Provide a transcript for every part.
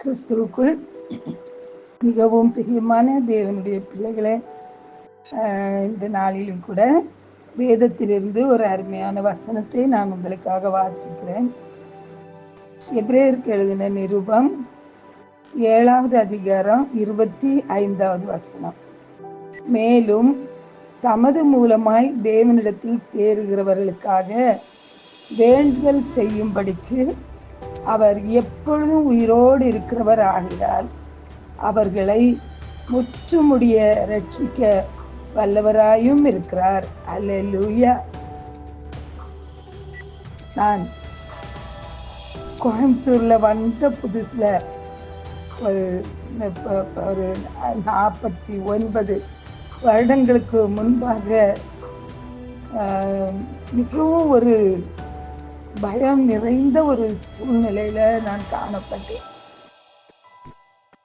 கிறிஸ்துவுக்குள் மிகவும் பிரியமான தேவனுடைய பிள்ளைகளை இந்த நாளிலும் கூட வேதத்திலிருந்து ஒரு அருமையான வசனத்தை நான் உங்களுக்காக வாசிக்கிறேன். எப்ரேயருக்கு எழுதின நிருபம் ஏழாவது அதிகாரம் இருபத்தி ஐந்தாவது வசனம். மேலும் தமது மூலமாய் தேவனிடத்தில் சேருகிறவர்களுக்காக வேண்டுதல் செய்யும்படிக்கு அவர் எப்பொழுதும் உயிரோடு இருக்கிறவர் ஆகிறார் அவர்களை முற்றுமுடிய ரட்சிக்க வல்லவராயும் இருக்கிறார். அல்லேலூயா. நான் கோயம்புத்தூர்ல வந்த புதுசுல ஒரு ஒரு நாற்பத்தி ஒன்பது வருடங்களுக்கு முன்பாக மிகவும் ஒரு பயம் நிறைந்த ஒரு சூழ்நிலையில நான் காணப்பட்டேன்.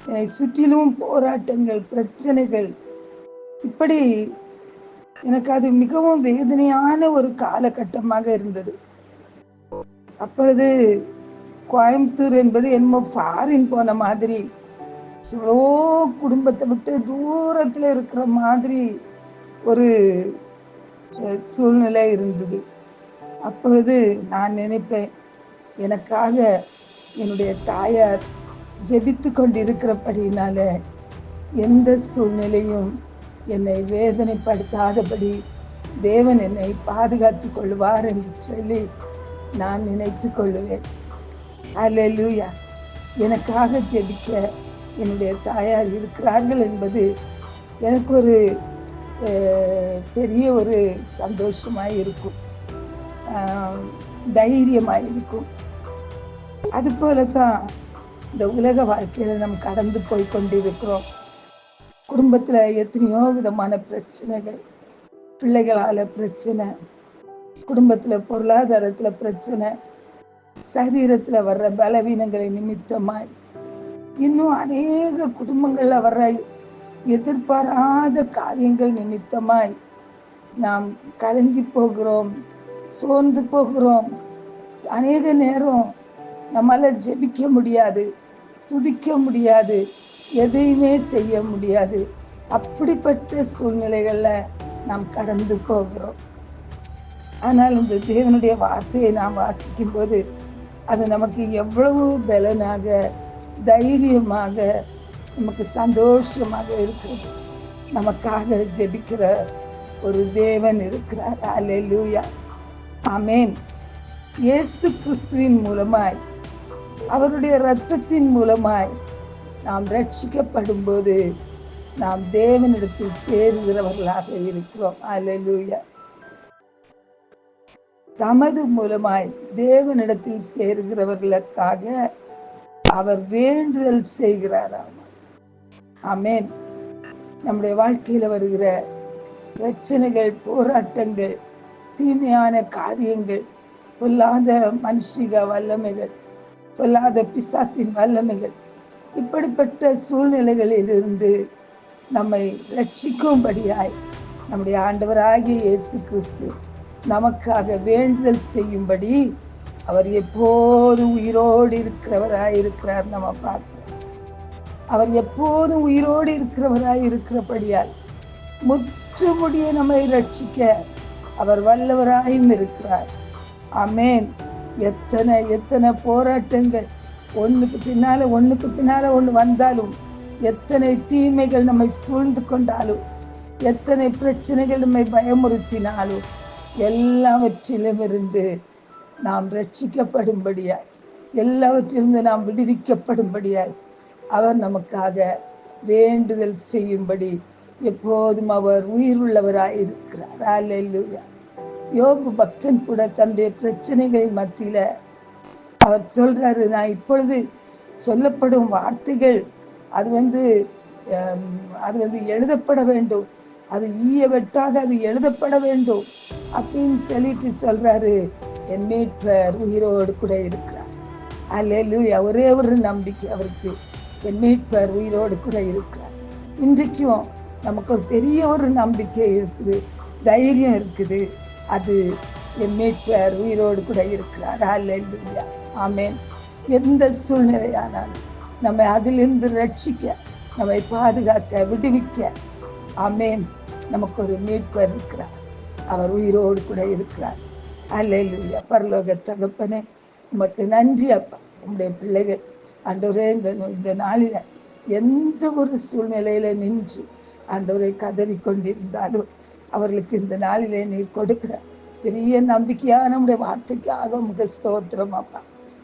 என்னை சுற்றிலும் போராட்டங்கள் பிரச்சனைகள். இப்படி எனக்கு அது மிகவும் வேதனையான ஒரு காலகட்டமாக இருந்தது. அப்பொழுது கோயம்புத்தூர் என்பது என்னமோ ஃபாரின் போன மாதிரி எவ்வளோ குடும்பத்தை விட்டு தூரத்தில் இருக்கிற மாதிரி ஒரு சூழ்நிலை இருந்தது. அப்பொழுது நான் நினைப்பேன் எனக்காக என்னுடைய தாயார் ஜெபித்து கொண்டிருக்கிறபடினால எந்த சூழ்நிலையும் என்னை வேதனைப்படுத்தாதபடி தேவன் என்னை பாதுகாத்து கொள்வார் என்று சொல்லி நான் நினைத்து கொள்ளுவேன். அல்லேலூயா எனக்காக ஜெபிக்க என்னுடைய தாயார் இருக்கிறார்கள் என்பது எனக்கு ஒரு பெரிய ஒரு சந்தோஷமாக இருக்கும். தைரியமாக இருக்கும் அது போல தான் இந்த உலக வாழ்க்கையில் நம்ம கடந்து போய் கொண்டிருக்கிறோம். குடும்பத்தில் எத்தனையோ விதமான பிரச்சனைகள் பிள்ளைகளால் பிரச்சனை குடும்பத்தில் பொருளாதாரத்தில் பிரச்சனை சரீரத்தில் வர்ற பலவீனங்களை நிமித்தமாய் இன்னும் அநேக குடும்பங்களில் வர்ற எதிர்பாராத காரியங்கள் நிமித்தமாய் நாம் கலங்கி போகிறோம். சோர்ந்து போகிறோம். அநேக நேரம் நம்மால ஜெபிக்க முடியாது துதிக்க முடியாது எதையுமே செய்ய முடியாது. அப்படிப்பட்ட சூழ்நிலைகள்ல நாம் கடந்து போகிறோம். ஆனால் இந்த தேவனுடைய வார்த்தையை நாம் வாசிக்கும் போது அது நமக்கு எவ்வளவு பலனாக தைரியமாக நமக்கு சந்தோஷமாக இருக்கிறது. நமக்காக ஜெபிக்கிற ஒரு தேவன் இருக்கிறார். அல்லேலூயா அமேன் இயேசு கிறிஸ்துவின் மூலமாய் அவருடைய இரத்தத்தின் மூலமாய் நாம் ரட்சிக்கப்படும் போது நாம் தேவனிடத்தில் சேருகிறவர்களாக இருக்கிறோம். அல்லேலூயா தமது மூலமாய் தேவனிடத்தில் சேருகிறவர்களுக்காக அவர் வேண்டுதல் செய்கிறாராம். அமேன் நம்முடைய வாழ்க்கையில் வருகிற பிரச்சனைகள் போராட்டங்கள் தீமையான காரியங்கள் பொல்லாத மனுஷிக வல்லமைகள் பொல்லாத பிசாசின் வல்லமைகள் இப்படிப்பட்ட சூழ்நிலைகளிலிருந்து நம்மை ரட்சிக்கும்படியாய் நம்முடைய ஆண்டவராகிய இயேசு கிறிஸ்து நமக்காக வேண்டுதல் செய்யும்படி அவர் எப்போதும் உயிரோடு இருக்கிறவராய் இருக்கிறார் நம்ம பார்க்கிறோம். அவர் எப்போதும் உயிரோடு இருக்கிறவராய் இருக்கிறபடியால் முற்றுமுடிய நம்மை ரட்சிக்க அவர் வல்லவராயும் இருக்கிறார். அமேன் எத்தனை எத்தனை போராட்டங்கள். ஒன்றுக்கு பின்னால ஒன்றுக்கு பின்னால ஒன்று வந்தாலும் எத்தனை தீமைகள் நம்மை சூழ்ந்து கொண்டாலும் எத்தனை பிரச்சனைகள் நம்மை பயமுறுத்தினாலும் எல்லாவற்றிலும் இருந்து நாம் ரட்சிக்கப்படும்படியாய் எல்லாவற்றிலிருந்து நாம் விடுவிக்கப்படும்படியாய் அவர் நமக்காக வேண்டுதல் செய்யும்படி எப்போதும் அவர் உயிருள்ளவராய் இருக்கிறார் அல்லேலூயா யோகு பக்தன் கூட தன்னுடைய பிரச்சனைகளின் மத்தியில அவர் சொல்றாரு நான் இப்பொழுது சொல்லப்படும் வார்த்தைகள் அது வந்து அது வந்து எழுதப்பட வேண்டும். அது ஈய வெட்டாக அது எழுதப்பட வேண்டும். அப்படின்னு சொல்லிட்டு சொல்றாரு. என் மீட்பர் உயிரோடு கூட இருக்கிறார். அல்லேலூயா ஒரே ஒரு நம்பிக்கை அவருக்கு. என் மீட்பர் உயிரோடு கூட இருக்கிறார். இன்றைக்கும் நமக்கு ஒரு பெரிய ஒரு நம்பிக்கை இருக்குது தைரியம் இருக்குது. அது என் மீட்பர் உயிரோடு கூட இருக்கிறார். அல்லா ஆமேன் எந்த சூழ்நிலையானாலும் நம்மை அதிலிருந்து ரட்சிக்க நம்மை பாதுகாக்க விடுவிக்க. ஆமேன் நமக்கு ஒரு மீட்பர் இருக்கிறார். அவர் உயிரோடு கூட இருக்கிறார். அல்லா பரலோக தகப்பனே உமக்கு நன்றி அப்பா. உங்களுடைய பிள்ளைகள் அன்றொரே இந்த இந்த நாளில் எந்த ஒரு சூழ்நிலையில நின்று ஆண்டவரை கதறி கொண்டிருந்தாலும் அவர்களுக்கு இந்த நாளிலே நீர் கொடுக்கிற பெரிய நம்பிக்கையான நம்முடைய வார்த்தைக்காக முக ஸ்தோத்திரம் அப்பா.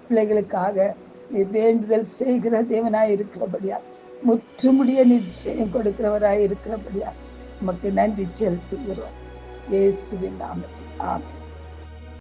பிள்ளைகளுக்காக நீர் வேண்டுதல் செய்கிற தேவனாய் இருக்கிறபடியா முற்றுமுடிய நிச்சயம் கொடுக்கிறவராய் இருக்கிறபடியா நமக்கு நன்றி செலுத்துகிறோம். இயேசுவின் நாமத்தில் ஆமே